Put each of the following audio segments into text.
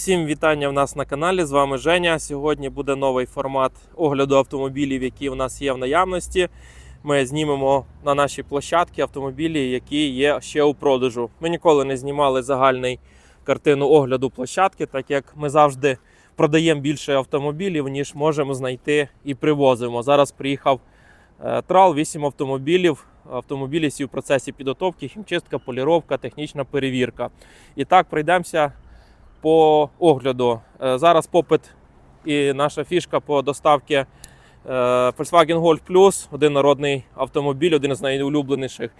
Всім вітання в нас на каналі. З вами Женя. Сьогодні буде новий формат огляду автомобілів, які в нас є в наявності. Ми знімемо на нашій площадці автомобілі, які є ще у продажу. Ми ніколи не знімали загальний картину огляду площадки, так як ми завжди продаємо більше автомобілів, ніж можемо знайти і привозимо. Зараз приїхав е, трал, 8 автомобілів. Автомобілі всі в процесі підготовки, хімчистка, поліровка, технічна перевірка. І так пройдемося по огляду. Е, Зараз попит і наша фішка по доставці е, Volkswagen Golf Plus, один народний автомобіль, один з найулюбленіших.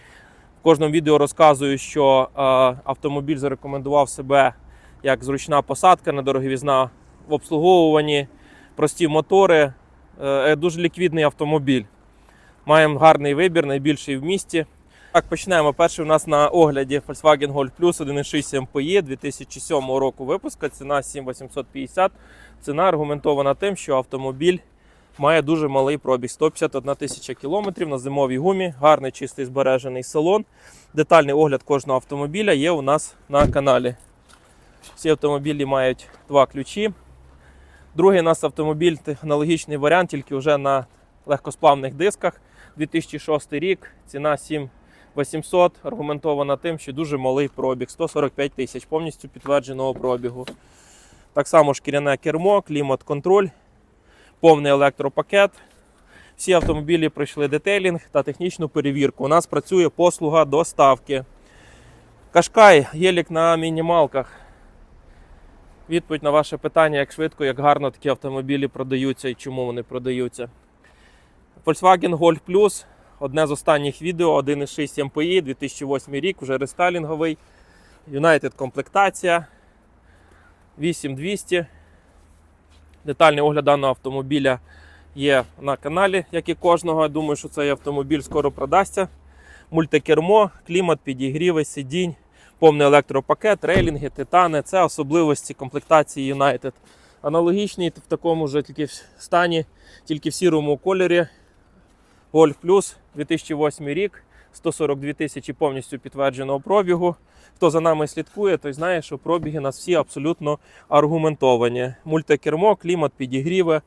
В кожному відео розказую, що е, автомобіль зарекомендував себе як зручна посадка, недороговізна в обслуговуванні, прості мотори. Дуже ліквідний автомобіль. Маємо гарний вибір, найбільший в місті. Так, почнемо. Перший у нас на огляді Volkswagen Golf Plus 1.6 MPI 2007 року випуска. Ціна 7850. Ціна аргументована тим, що автомобіль має дуже малий пробіг 151 тисяча кілометрів на зимовій гумі, гарний чистий збережений салон. Детальний огляд кожного автомобіля є у нас на каналі. Всі автомобілі мають два ключі. Другий у нас автомобіль аналогічний варіант, тільки вже на легкосплавних дисках. 2006 рік, ціна 7800, аргументована тим, що дуже малий пробіг, 145 тисяч, повністю підтвердженого пробігу. Так само шкіряне кермо, клімат-контроль, повний електропакет. Всі автомобілі пройшли детейлінг та технічну перевірку. У нас працює послуга доставки. Кашкай, гелік на мінімалках. Відповідь на ваше питання, як швидко, як гарно такі автомобілі продаються і чому вони продаються. Volkswagen Golf Plus одне з останніх відео 1.6 MPI 2008 рік, вже рестайлінговий. United комплектація 8200. Детальний огляд даного автомобіля є на каналі, як і кожного. Я думаю, що цей автомобіль скоро продасться. Мультикермо, клімат, підігріви, сидінь, повний електропакет, рейлінги, титани це особливості комплектації United. Аналогічний в такому ж тільки стані, тільки в сірому кольорі. Golf Plus 2008 рік, 142 тисячі повністю підтвердженого пробігу. Хто за нами слідкує, той знає, що пробіги у нас всі абсолютно аргументовані. Мультикермо, клімат, підігріви,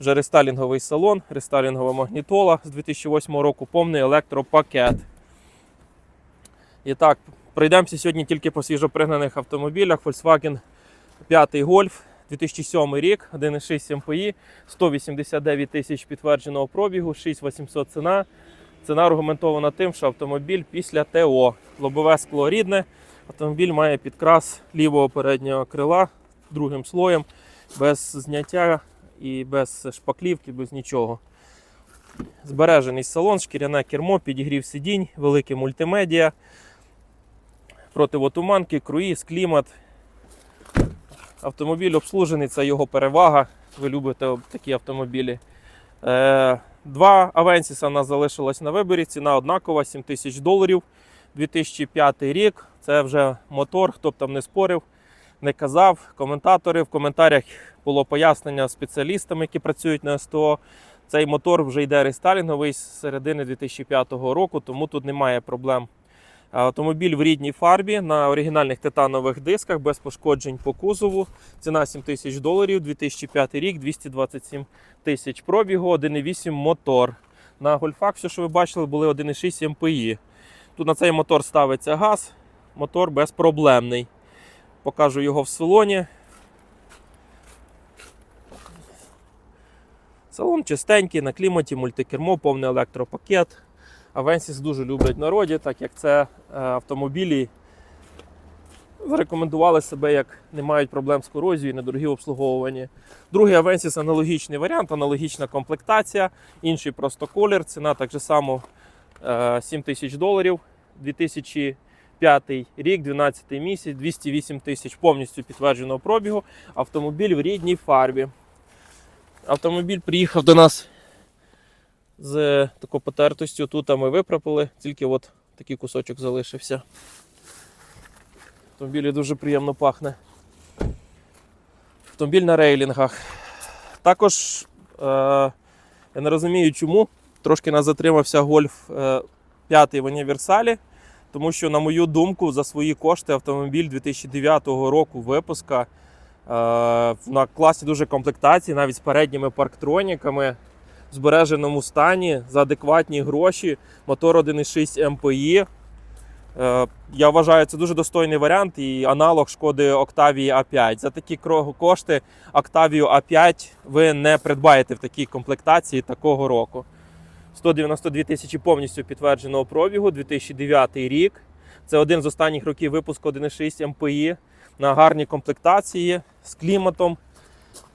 вже рестайлінговий салон, рестайлінгова магнітола з 2008 року, повний електропакет. І так, пройдемося сьогодні тільки по свіжопригнаних автомобілях. Volkswagen 5 Golf 2007 рік, 1,6 MPI, 189 тисяч підтвердженого пробігу, 6800 ціна. Ціна аргументована тим, що автомобіль після ТО. Лобове скло рідне. Автомобіль має підкрас лівого переднього крила другим слоєм, без зняття і без шпаклівки, без нічого. Збережений салон, шкіряне кермо, підігрів сидінь, велике мультимедіа, противотуманки, круїз, клімат. Автомобіль обслужений, це його перевага. Ви любите такі автомобілі. Е, Два Авенсіса нас залишилось на виборі. Ціна однакова, 7 тисяч доларів. 2005 рік. Це вже мотор, хто б там не спорив, не казав. Коментатори в коментарях було пояснення спеціалістам, які працюють на СТО. Цей мотор вже йде рестайлінговий з середини 2005 року, тому тут немає проблем. Автомобіль в рідній фарбі на оригінальних титанових дисках без пошкоджень по кузову. Ціна 7 тисяч доларів, 2005 рік, 227 тисяч пробігу, 1,8 мотор. На гольфах, все, що ви бачили, були 1,6 МПІ. Тут на цей мотор ставиться газ, мотор безпроблемний. Покажу його в салоні. Салон чистенький, на кліматі, мультикермо, повний електропакет. Авенсіс дуже люблять народі, так як це е, автомобілі зарекомендували себе як не мають проблем з корозією, недорогі обслуговування. Другий Авенсіс аналогічний варіант, аналогічна комплектація, інший просто колір. Ціна так же само е, 7 тисяч доларів. 2005 рік, 12 місяць, 208 тисяч повністю підтвердженого пробігу. Автомобіль в рідній фарбі. Автомобіль приїхав до нас з такою потертостю. Тут ми виправили, тільки от такий кусочок залишився. Автомобілі дуже приємно пахне. Автомобіль на рейлінгах. Також е, я не розумію, чому. Трошки нас затримався гольф е, 5 в універсалі, тому що, на мою думку, за свої кошти автомобіль 2009 року випуска на класі дуже комплектації, навіть з передніми парктроніками в збереженому стані за адекватні гроші. Мотор 1.6 МПІ. Е, Я вважаю, це дуже достойний варіант і аналог шкоди Octavia A5. За такі кошти Octavia A5 ви не придбаєте в такій комплектації такого року. 192 тисячі повністю підтвердженого пробігу, 2009 рік. Це один з останніх років випуску 1.6 МПІ на гарній комплектації з кліматом,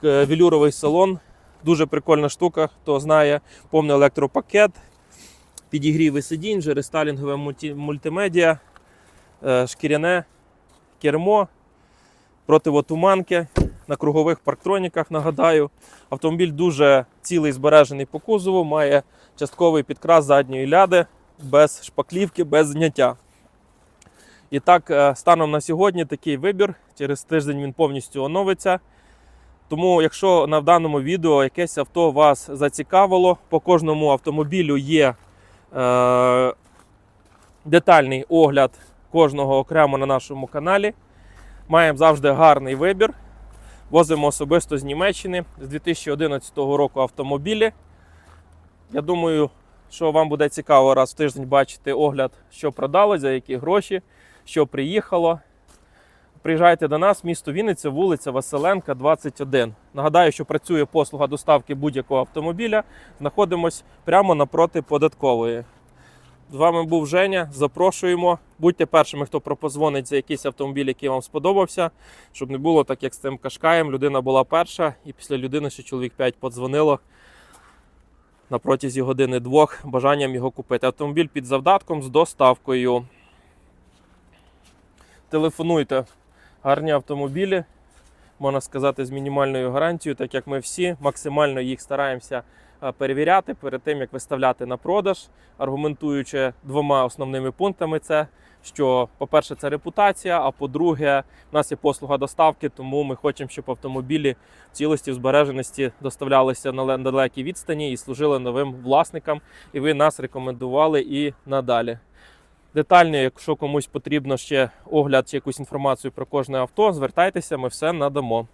е, велюровий салон. Дуже прикольна штука, хто знає, повний електропакет, підігріви сидінь, рестайлінгове мультимедіа, е, шкіряне кермо, противотуманки на кругових парктроніках. Нагадаю, автомобіль дуже цілий збережений по кузову, має частковий підкрас задньої ляди без шпаклівки, без зняття. І так, е, станом на сьогодні такий вибір. Через тиждень він повністю оновиться. Тому, якщо на даному відео якесь авто вас зацікавило, по кожному автомобілю є е, детальний огляд кожного окремо на нашому каналі. Маємо завжди гарний вибір. Возимо особисто з Німеччини з 2011 року автомобілі. Я думаю, що вам буде цікаво раз в тиждень бачити огляд, що продалось, за які гроші, що приїхало. Приїжджайте до нас, місто Вінниця, вулиця Василенка, 21. Нагадаю, що працює послуга доставки будь-якого автомобіля. Знаходимось прямо напроти податкової. З вами був Женя. Запрошуємо. Будьте першими, хто пропозвонить за якийсь автомобіль, який вам сподобався, щоб не було так, як з цим кашкаєм. Людина була перша, і після людини ще чоловік 5 подзвонило на протязі години-двох бажанням його купити. Автомобіль під завдатком з доставкою. Телефонуйте. Гарні автомобілі, можна сказати, з мінімальною гарантією, так як ми всі максимально їх стараємося е, перевіряти перед тим, як виставляти на продаж, аргументуючи двома основними пунктами: це що, по-перше, це репутація, а по-друге, в нас є послуга доставки, тому ми хочемо, щоб автомобілі в цілості в збереженості доставлялися на ле- далекій відстані і служили новим власникам. І ви нас рекомендували і надалі. Детально, якщо комусь потрібно ще огляд чи якусь інформацію про кожне авто, звертайтеся, ми все надамо.